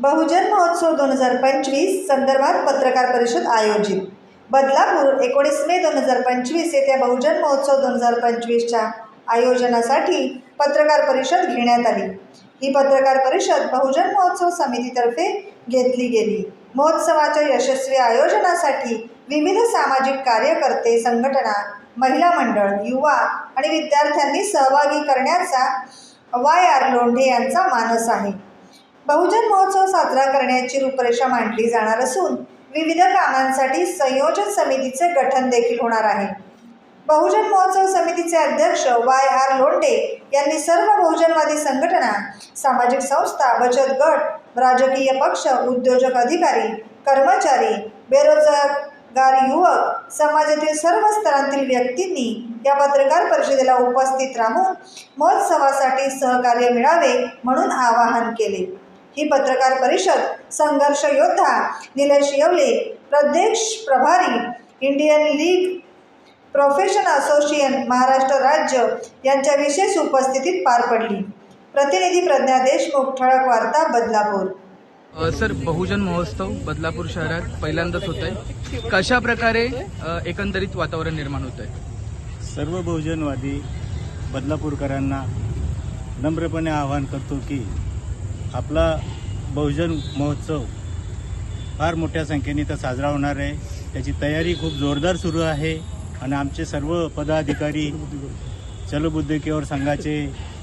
बहुजन महोत्सव दोन हजार पंचवीस संदर्भात पत्रकार परिषद आयोजित. बदलापूर एकोणीस मे दोन हजार पंचवीस येत्या बहुजन महोत्सव दोन हजार पंचवीसच्या आयोजनासाठी पत्रकार परिषद घेण्यात आली. ही पत्रकार परिषद बहुजन महोत्सव समितीतर्फे घेतली गेली. महोत्सवाच्या यशस्वी आयोजनासाठी विविध सामाजिक कार्यकर्ते संघटना महिला मंडळ युवा आणि विद्यार्थ्यांनी सहभागी करण्याचा वाय आर लोंढे यांचा मानस आहे. बहुजन महोत्सव साजरा करण्याची रूपरेषा मांडली जाणार असून विविध कामांसाठी संयोजन समितीचे गठन देखील होणार आहे. बहुजन महोत्सव समितीचे अध्यक्ष वाय आर लोंडे यांनी सर्व बहुजनवादी संघटना सामाजिक संस्था बचत गट राजकीय पक्ष उद्योजक अधिकारी कर्मचारी बेरोजगार युवक समाजातील सर्व स्तरांतील व्यक्तींनी या पत्रकार परिषदेला उपस्थित राहून महोत्सवासाठी सहकार्य मिळावे म्हणून आवाहन केले. ही पत्रकार परिषद संघर्ष योद्धा निलेश येवले प्रदेश प्रभारी Indian League Profession Association Maharashtra राज्य यांच्या विशेष उपस्थितीत पार पडली. प्रतिनिधी प्रज्ञा देशमुख ठळक वार्ता बदलापूर. सर बहुजन महोत्सव बदलापूर शहरात पहिल्यांदाच होत आहे कशा प्रकारे एकंदरीत वातावरण निर्माण होत आहे सर्व बहुजनवादी बदलापूरकरांना नम्रपणे आवाहन करतो की आपला बहुजन महोत्सव फार मोठ्या संख्येने इथं साजरा होणार आहे. त्याची तयारी खूप जोरदार सुरू आहे आणि आमचे सर्व पदाधिकारी चलबुद्धेकीवर संघाचे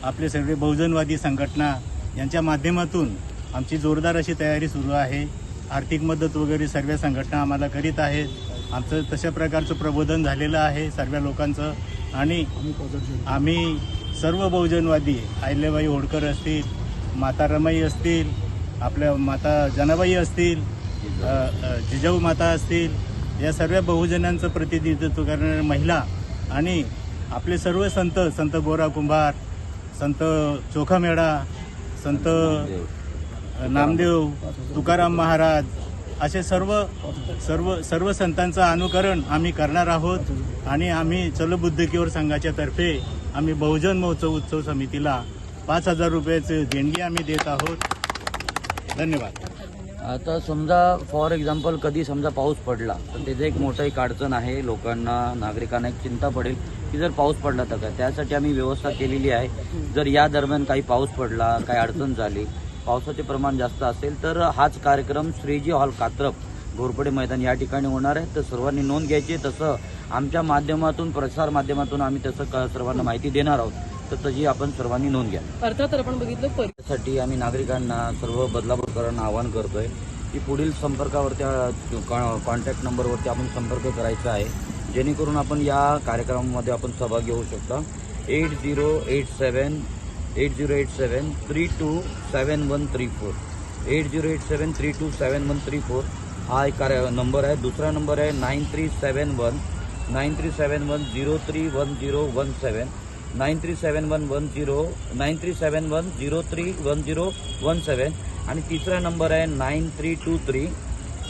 आपले सर्व बहुजनवादी संघटना यांच्या माध्यमातून आमची जोरदार अशी तयारी सुरू आहे. आर्थिक मदत वगैरे सर्व संघटना आम्हाला करीत आहेत. आमचं तशा प्रकारचं प्रबोधन झालेलं आहे सर्व लोकांचं. आणि आम्ही सर्व बहुजनवादी अहिल्याबाई होडकर असतील माता रमाई असतील आपल्या माता जनाबाई असतील जिजाऊ माता असतील या सर्व बहुजनांचं प्रतिनिधित्व करणाऱ्या महिला आणि आपले सर्व संत संत बोरा कुंभार संत चोखामेळा संत नामदेव तुकाराम महाराज असे सर्व सर्व सर्व संतांचं अनुकरण आम्ही करणार आहोत आणि आम्ही चलबुद्धकीवर संघाच्या तर्फे आम्ही बहुजन महोत्सव उत्सव समितीला पाच हजार रुपयाचे देणगी आम्ही देत आहोत. धन्यवाद. आता समजा फॉर एक्झाम्पल कधी समजा पाऊस पडला तर त्याचं एक मोठं एक अडचण आहे. लोकांना नागरिकांना एक चिंता पडेल की जर पाऊस पडला तर काय? त्यासाठी आम्ही व्यवस्था केलेली आहे. जर या दरम्यान काही पाऊस पडला काही अडचण झाली पावसाचे प्रमाण जास्त असेल तर हाच कार्यक्रम श्रीजी हॉल कात्रप घोरपडे मैदान या ठिकाणी होणार आहे. तर सर्वांनी नोंद घ्यायची तसं आमच्या माध्यमातून प्रसार माध्यमातून आम्ही तसं सर्वांना माहिती देणार आहोत. तर तशी आपण सर्वांनी नोंद घ्या. अर्थात आपण बघितलं त्यासाठी आम्ही नागरिकांना सर्व बदलापूरकरांना आवाहन करतोय की पुढील संपर्कावरती कॉन्टॅक्ट नंबरवरती आपण संपर्क करायचा आहे जेणेकरून आपण या कार्यक्रमामध्ये आपण सहभाग घेऊ शकता. Eight zero eight seven eight zero eight seven three two seven one three four. Eight zero eight seven three two seven one three four हा एक कार्य नंबर आहे. दुसरा नंबर आहे nine three seven one nine three seven one zero three one zero one seven. Nine three seven one one zero nine three seven one zero three one zero one seven आणि तिसरा number आहे nine three two three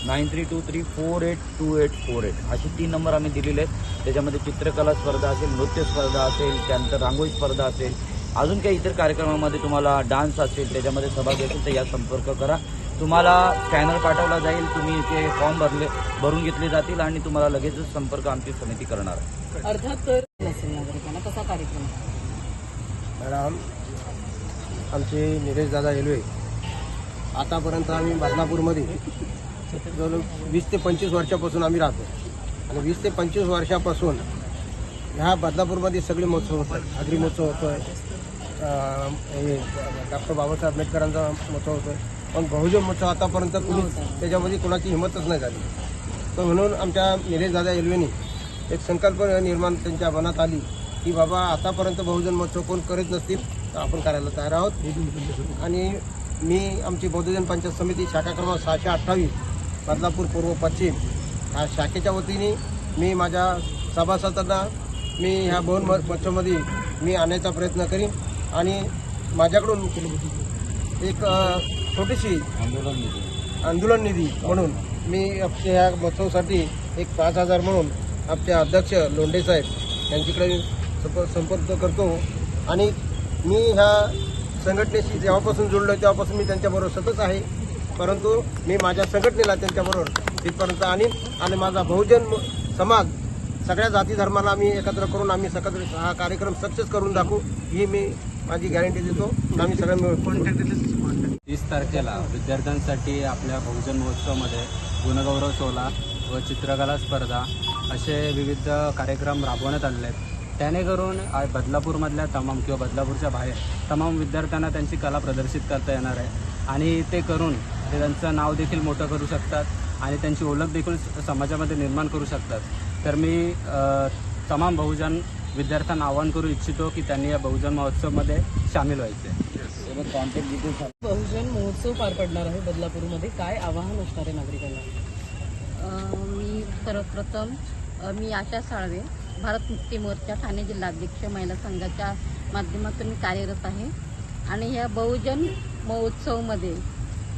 nine three two three four eight two eight four eight. असे तीन number आम्ही दिलेले आहेत. त्याच्यामध्ये चित्रकला स्पर्धा असेल नृत्य स्पर्धा असेल त्यानंतर रांगोळी स्पर्धा असेल अजून काही इतर कार्यक्रमामध्ये तुम्हाला डान्स असेल त्याच्यामध्ये सहभाग असेल तर या संपर्क करा. तुम्हाला स्कॅनर पाठवला जाईल तुम्ही ते फॉर्म भरले भरून घेतले जातील आणि तुम्हाला लगेचच संपर्क आमची समिती करणार. आहे अर्थात तर नागरिकांना कसा कार्यक्रम आहे? मॅडम आमचे निलेश दादा रेल्वे आतापर्यंत आम्ही बदलापूरमध्ये जवळ वीस ते पंचवीस वर्षापासून आम्ही राहतो. आणि वीस ते पंचवीस वर्षापासून ह्या बदलापूरमध्ये सगळे महोत्सव होत आहेत आगरी महोत्सव होतो आहे हे डॉक्टर बाबासाहेब आंबेडकरांचा महोत्सव होतो पण बहुजन महोत्सव आतापर्यंत कुणी त्याच्यामध्ये कोणाची हिंमतच नाही झाली. तर म्हणून आमच्या निलेश दादा रेल्वेने एक संकल्पना निर्माण त्यांच्या मनात आली की बाबा आतापर्यंत बहुजन महोत्सव कोण करीत नसतील तर आपण करायला तयार आहोत. आणि मी आमची बौद्धजन पंचायत समिती शाखा क्रमांक सहाशे अठ्ठावीस बदलापूर पूर्व पश्चिम ह्या शाखेच्या वतीने मी माझ्या सभासदांना मी ह्या बहुन महोत्सवमध्ये मी आणण्याचा प्रयत्न करीन. आणि माझ्याकडून एक छोटीशी आंदोलन निधी. आंदोलन निधी म्हणून मी ह्या महोत्सवासाठी एक पाच हजार म्हणून आमचे अध्यक्ष लोंढे साहेब यांच्याकडे संप संपर्क करतो. आणि मी ह्या संघटनेशी जेव्हापासून जोडलो तेव्हापासून मी त्यांच्याबरोबर सतत आहे. परंतु मी माझ्या संघटनेला त्यांच्याबरोबर तिथपर्यंत आणीन आणि माझा बहुजन समाज सगळ्या जाती धर्माला आम्ही एकत्र करून आम्ही सकत्र हा कार्यक्रम सक्सेस करून दाखवू ही मी माझी गॅरंटी देतो. आम्ही सगळं मिळून तीस तारखेला विद्यार्थ्यांसाठी आपल्या बहुजन महोत्सवमध्ये गुणगौरव सोहळा व चित्रकला स्पर्धा असे विविध कार्यक्रम राबवण्यात आलेले आहेत. त्यानेकरून आ- बदलापूरमधल्या तमाम किंवा बदलापूरच्या बाहेर तमाम विद्यार्थ्यांना त्यांची कला प्रदर्शित करता येणार आहे. आणि ते करून ते त्यांचं नाव देखील मोठं करू शकतात आणि त्यांची ओळख देखील स- समाजामध्ये निर्माण करू शकतात. तर मी तमाम बहुजन विद्यार्थ्यांना आवाहन करू इच्छितो की त्यांनी या बहुजन महोत्सवमध्ये सामील व्हायचे. कॉन्टॅक्ट डिटेल्स बहुजन महोत्सव पार पडणार आहे बदलापूरमध्ये. काय आवाहन असणार आहे नागरिकांना? अ, मी सर्वप्रथम मी आशा साळवे भारत मुक्ती मोर्चा ठाणे जिल्हाध्यक्ष महिला संघाच्या माध्यमातून मी कार्यरत आहे. आणि ह्या बहुजन महोत्सवमध्ये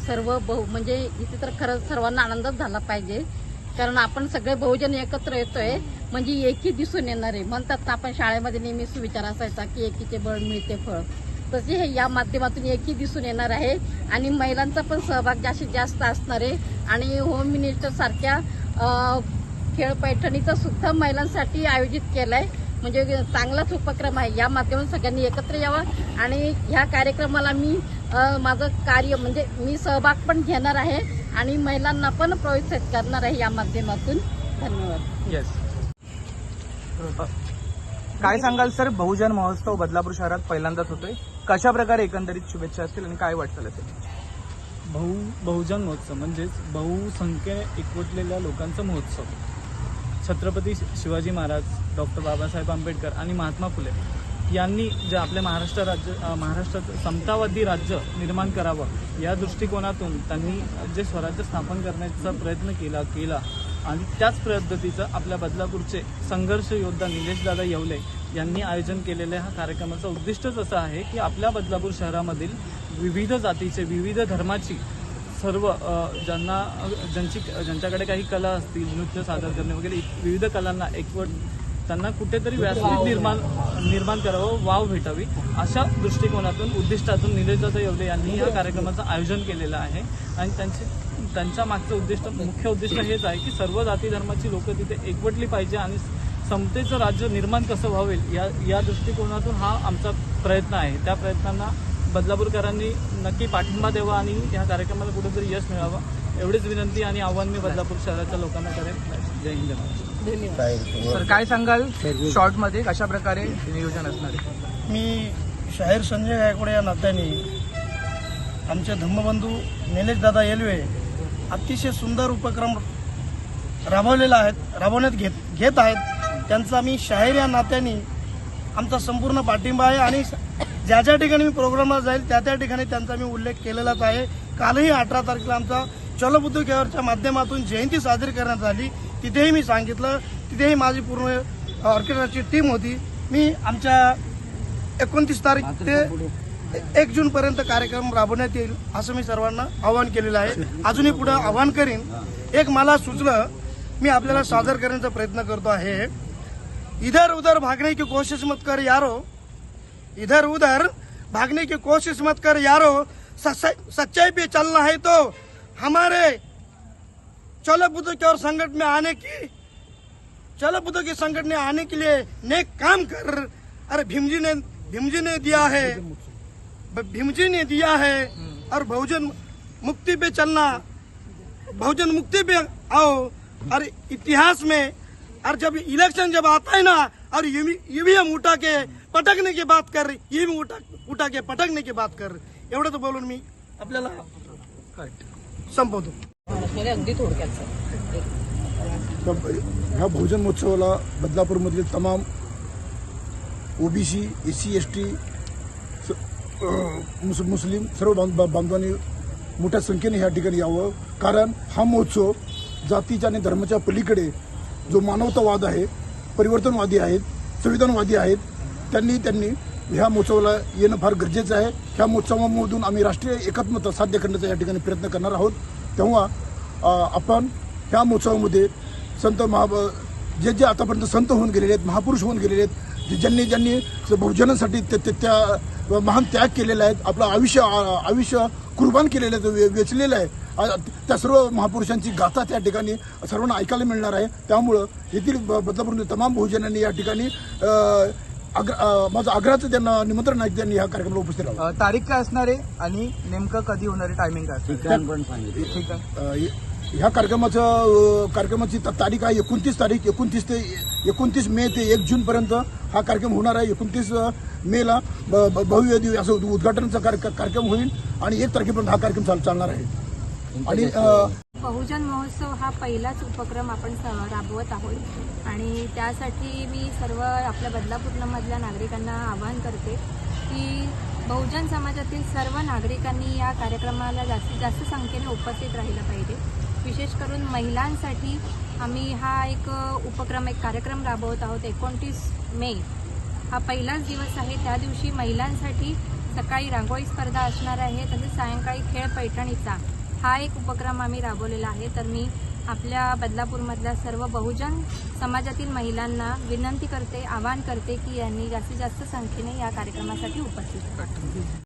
सर्व बहु म्हणजे इथे तर खरंच सर्वांना आनंदच झाला पाहिजे. कारण आपण सगळे बहुजन एकत्र येतोय म्हणजे एकी दिसून येणार आहे. म्हणतात ना आपण शाळेमध्ये नेहमी सुविचार असायचा की एकीचे बळ मिळते फळ. तसे हे या माध्यमातून एकी दिसून येणार आहे आणि महिलांचा पण सहभाग जास्तीत जास्त असणार आहे. आणि होम मिनिस्टर सारख्या खेळ पैठणीचा सुद्धा महिलांसाठी आयोजित केलाय. म्हणजे चांगलाच उपक्रम आहे. या माध्यमातून सगळ्यांनी एकत्र यावं आणि ह्या कार्यक्रमाला मी अ, माझं कार्य म्हणजे मी सहभाग पण घेणार आहे आणि महिलांना पण प्रोत्साहित करणार आहे या माध्यमातून. धन्यवाद. येस काय सांगाल सर? बहुजन महोत्सव बदलापूर शहरात पहिल्यांदाच होतोय. कशा प्रकारे एकंदरीत शुभेच्छा असतील आणि काय वाटतं ते बहु बहुजन महोत्सव म्हणजेच बहुसंख्य एकवटलेल्या लोकांचा महोत्सव. छत्रपती शिवाजी महाराज डॉक्टर बाबासाहेब आंबेडकर आणि महात्मा फुले यांनी जे आपल्या महाराष्ट्र राज्य महाराष्ट्रात समतावादी राज्य निर्माण करावं या दृष्टिकोनातून त्यांनी जे स्वराज्य स्थापन करण्याचा प्रयत्न केला केला आणि त्याच पद्धतीचं आपल्या बदलापूरचे संघर्ष योद्धा निलेशदादा येवले यांनी आयोजन केलेल्या हा कार्यक्रमाचं उद्दिष्टच असं आहे की आपल्या बदलापूर शहरामधील विविध जातीचे विविध धर्माची सर्व ज्यांना ज्यांची ज्यांच्याकडे काही कला असतील नृत्य सादर करणे वगैरे विविध कलांना एकवट त्यांना कुठेतरी व्यासपीठ निर्माण निर्माण करावं वाव भेटावी अशा दृष्टिकोनातून उद्दिष्टातून निलेशदादा येवले यांनी या कार्यक्रमाचं आयोजन केलेलं आहे. आणि त्यांचे त्यांच्या मागचं उद्दिष्ट मुख्य उद्दिष्ट हेच आहे की सर्व जाती धर्माची लोक तिथे एकवटली पाहिजे आणि समतेचं राज्य निर्माण कसं व्हावेल या या दृष्टिकोनातून हा आमचा प्रयत्न आहे. त्या प्रयत्नांना बदलापूरकरांनी नक्की पाठिंबा द्यावा आणि या कार्यक्रमाला कुठेतरी यश मिळावं एवढीच विनंती आणि आव्हान मी बदलापूर शहराच्या लोकांना करेन. जय हिंद. धन्यवाद. सर काय सांगाल शॉर्टमध्ये कशा प्रकारे नियोजन असणार आहे? मी शाहीर संजय गायकवाड या नात्याने आमचे धम्मबंधू निलेशदादा येलवे अतिशय सुंदर उपक्रम राबवलेला आहेत राबवण्यात घेत घेत आहेत. त्यांचा मी शाहीर या नात्याने आमचा संपूर्ण पाठिंबा आहे आणि ज्या ज्या ठिकाणी मी प्रोग्रामला जाईल त्या त्या ठिकाणी त्यांचा मी उल्लेख केलेलाच आहे. कालही अठरा तारखेला आमचा चलबुद्ध केवरच्या माध्यमातून जयंती साजरी करण्यात आली. तिथेही मी सांगितलं तिथेही माझी पूर्ण ऑर्केस्ट्राची टीम होती. मी आमच्या एकोणतीस तारीख ते एक जून पर्यंत कार्यक्रम राबवण्यात येईल असं मी सर्वांना आवाहन केलेलं आहे. अजूनही पुढे आवाहन करीन. एक मला सुचलं मी आपल्याला सादर करण्याचा प्रयत्न करतो आहे. इधर उधर भागने की कोशिश मत कर यारो. इधर उधर भागने की कोशिश मत कर यारो। सच्चाई पे चलना है तो हमारे चलो बुद्ध की और संकट में आने की चलो बुद्ध के संकट में आने के लिए नेक काम कर। अरे भीमजी ने भीमजी ने दिया है। भीमजी ने दिया है। और बहुजन मुक्ति पे चलना। बहुजन मुक्ति पे आओ। और इतिहास में और जब इलेक्शन जब आता है ना, और ईवीएम उठा के पटकने की बात कर ईवीएम उठा उठा के पटकने की बात कर एवढं तर बोलून मी आपल्याला संपवतो महाराष्ट्रामध्ये अगदी थोडक्यात सर. एक तर ह्या बहुजन महोत्सवाला बदलापूरमधील तमाम OBC S C S T मुस्लिम सर्व बांधवांनी मोठ्या संख्येने ह्या ठिकाणी यावं. कारण हा महोत्सव जातीच्या आणि धर्माच्या पलीकडे जो मानवतावाद आहे परिवर्तनवादी आहेत संविधानवादी आहेत त्यांनी त्यांनी ह्या महोत्सवाला येणं फार गरजेचं आहे. ह्या महोत्सवामधून आम्ही राष्ट्रीय एकात्मता साध्य करण्याचा या ठिकाणी प्रयत्न करणार आहोत. तेव्हा आपण ह्या महोत्सवामध्ये संत महा जे जे आतापर्यंत संत होऊन गेलेले आहेत महापुरुष होऊन गेलेले आहेत जे ज्यांनी ज्यांनी बहुजनासाठी ते- ते- त्या महान त्याग केलेला आहेत आपलं आयुष्य आ- आयुष्य कुर्बान केलेलं आहे वे- वेचलेलं आहे. त्या सर्व महापुरुषांची गाथा त्या ठिकाणी सर्वांना ऐकायला मिळणार आहे. त्यामुळं येथील ब- तमाम बहुजनांनी या ठिकाणी आग्र- माझं आग्रहाचं त्यांना निमंत्रण आहे त्यांनी ह्या कार्यक्रमाला उपस्थित राहावं. अ, तारीख काय असणार आहे? आणि नेमकं कधी होणार आहे टायमिंग काय असणार? ठिकाण पण सांगितलं. ठीक आहे. अ, य- ह्या कार्यक्रमाचं अ, कार्यक्रमाची ता- तारीख आहे एकोणतीस तारीख एकोणतीस ते एकोणतीस मे ते एक जूनपर्यंत हा कार्यक्रम होणार आहे. एकोणतीस मेला ब- ब- भव्य दिव्य असं उद- उद्घाटनाचा कार्य- कार्यक्रम होईल आणि एक तारखेपर्यंत हा कार्यक्रम चाल- चालणार आहे. आणि अ, बहुजन महोत्सव हा पहिलाच उपक्रम आपण स- राबवत आहोत. आणि त्यासाठी मी सर्व आपल्या बदलापूरमधल्या नागरिकांना आवाहन करते की बहुजन समाजातील सर्व नागरिकांनी या कार्यक्रमाला जास्तीत जास्त संख्येने उपस्थित राहिलं पाहिजे. विशेष करून महिलांसाठी आम्ही हा एक उपक्रम एक कार्यक्रम राबवत आहोत. एकोणतीस मे हा पहिलाच दिवस आहे. त्या दिवशी महिलांसाठी सकाळी रांगोळी स्पर्धा असणार आहे. तसेच सायंकाळी खेळ पैठणीचा हा एक उपक्रम आम्ही राबवलेला आहे. तर मी आपल्या बदलापूरमधल्या सर्व बहुजन समाजातील महिलांना विनंती करते आवाहन करते की यांनी जास्तीत जास्त संख्येने या कार्यक्रमासाठी उपस्थित